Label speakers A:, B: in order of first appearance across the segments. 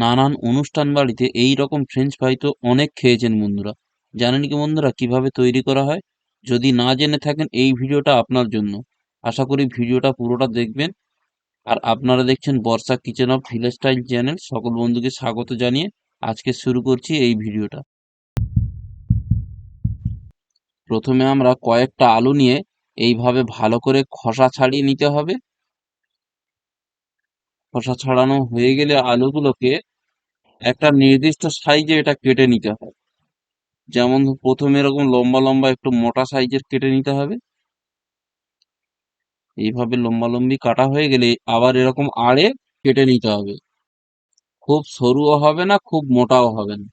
A: নানান অনুষ্ঠান বাড়িতে এই রকম ফ্রেঞ্চ ফ্রাই তো অনেক খেয়েছেন বন্ধুরা। জানেন কি বন্ধুরা কীভাবে তৈরি করা হয়? যদি না জেনে থাকেন এই ভিডিওটা আপনার জন্য। আশা করি ভিডিওটা পুরোটা দেখবেন। আর আপনারা দেখছেন Barsha kitchen of village style channel. সকল বন্ধুকে স্বাগত জানিয়ে আজকে শুরু করছি এই ভিডিওটা। প্রথমে আমরা কয়েকটা আলু নিয়ে এইভাবে ভালো করে খোসা ছাড়িয়ে নিতে হবে। খোসা ছাড়ানো হয়ে গেলে আলুগুলোকে একটা নির্দিষ্ট সাইজে এটা কেটে নিতে হবে যেমন প্রথমে এরকম লম্বা লম্বা একটু মোটা সাইজের কেটে নিতে হবে। এইভাবে লম্বা লম্বি কাটা হয়ে গেলে আবার এরকম আড়ে কেটে নিতে হবে। খুব সরুও হবে না, খুব মোটাও হবে না।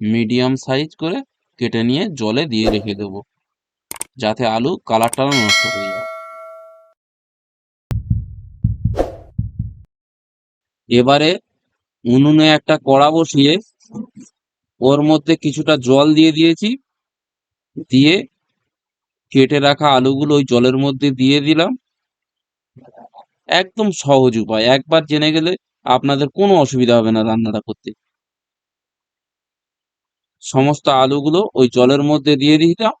A: মিডিয়াম সাইজ করে কেটে নিয়ে জলে দিয়ে রেখে দেব। যাতে আলু কালারটা নষ্ট হয়ে যায়। এবারে উনুনে একটা কড়া বসিয়ে ওর মধ্যে কিছুটা জল দিয়ে দিয়েছি, দিয়ে কেটে রাখা আলুগুলো ওই জলের মধ্যে দিয়ে দিলাম। একদম সহজ উপায়, একবার জেনে গেলে আপনাদের কোনো অসুবিধা হবে না রান্নাটা করতে। সমস্ত আলুগুলো ওই জলের মধ্যে দিয়ে দিতাম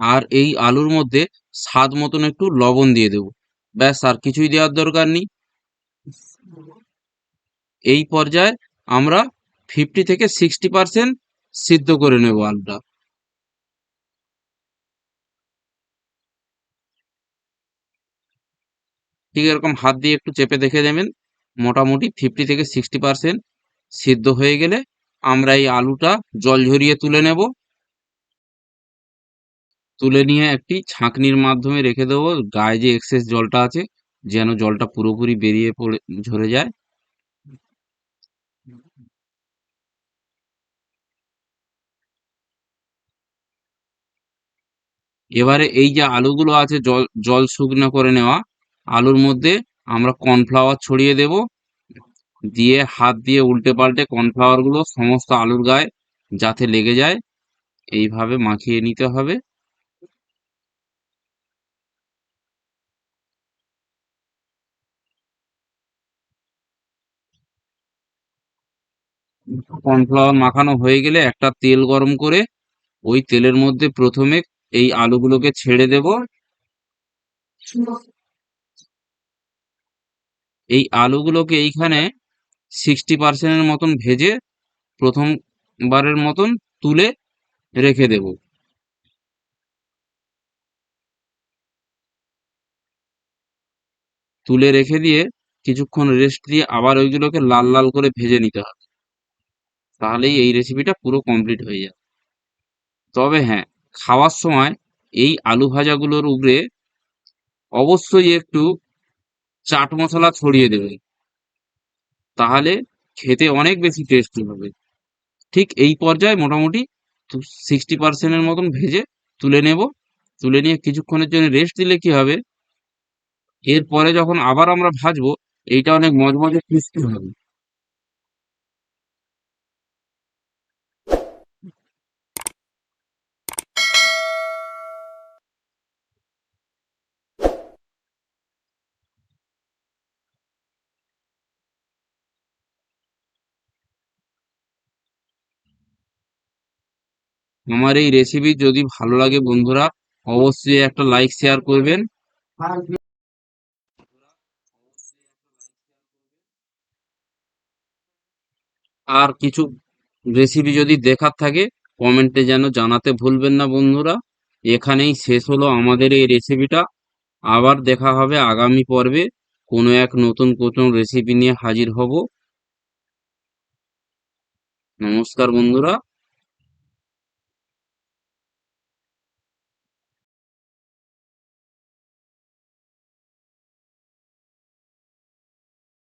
A: আর এই আলুর মধ্যে স্বাদ মতন একটু লবণ দিয়ে দেব। ব্যাস, আর কিছুই দেওয়ার দরকার নেই। এই পর্যায়ে আমরা ফিফটি থেকে সিক্সটি পার্সেন্ট সিদ্ধ করে নেব আলুটা। ঠিক এরকম হাত দিয়ে একটু চেপে দেখে দেবেন মোটামুটি ফিফটি থেকে সিক্সটি পার্সেন্ট সিদ্ধ হয়ে গেলে আমরা এই আলুটা জল ঝরিয়ে তুলে নেব। তুলে নিয়ে একটি ছাঁকনির মাধ্যমে রেখে দেবো। গায়ে যে এক্সেস জলটা আছে, যেন জলটা পুরোপুরি বেরিয়ে পড়ে, ঝরে যায়। এবারে এই যে আলুগুলো আছে, জল জল শুকনো করে নেওয়া, আলুর মধ্যে আমরা কর্নফ্লাওয়ার ছড়িয়ে দেব। দিয়ে হাত দিয়ে উল্টে পাল্টে কর্নফ্লাওয়ারগুলো সমস্ত আলুর গায়ে যাতে লেগে যায়, এইভাবে মাখিয়ে নিতে হবে। কর্নফ্লাওয়ার মাখানো হয়ে গেলে একটা তেল গরম করে ওই তেলের মধ্যে প্রথমে এই আলুগুলোকে ছেড়ে দেব। এই আলুগুলোকে এইখানে সিক্সটি পার্সেন্টের মতন ভেজে প্রথমবারের মতন তুলে রেখে দেব। তুলে রেখে দিয়ে কিছুক্ষণ রেস্ট দিয়ে আবার ওইগুলোকে লাল লাল করে ভেজে নিতে হবে। তাহলেই এই রেসিপিটা পুরো কমপ্লিট হয়ে যাবে। তবে হ্যাঁ খাওয়ার সময় এই আলু ভাজাগুলোর উপরে অবশ্যই একটু চাট মশলা ছড়িয়ে দেবে। তাহলে খেতে অনেক বেশি টেস্টি হবে। ঠিক এই পর্যায়ে মোটামুটি সিক্সটি পার্সেন্টের মতন ভেজে তুলে নেব। তুলে নিয়ে কিছুক্ষণের জন্য রেস্ট দিলে কি হবে? এরপরে যখন আবার আমরা ভাজবো, এইটা অনেক মজমজে ক্রিস্পি হবে। আমার এই রেসিপি যদি ভালো লাগে বন্ধুরা, অবশ্যই একটা লাইক শেয়ার করবেন। আর কিছু রেসিপি যদি দেখার থাকে কমেন্টে যেন জানাতে ভুলবেন না বন্ধুরা। এখানেই শেষ হলো আমাদের এই রেসিপিটা আবার দেখা হবে আগামী পর্বে কোনো এক নতুন নতুন রেসিপি নিয়ে হাজির হব। নমস্কার বন্ধুরা।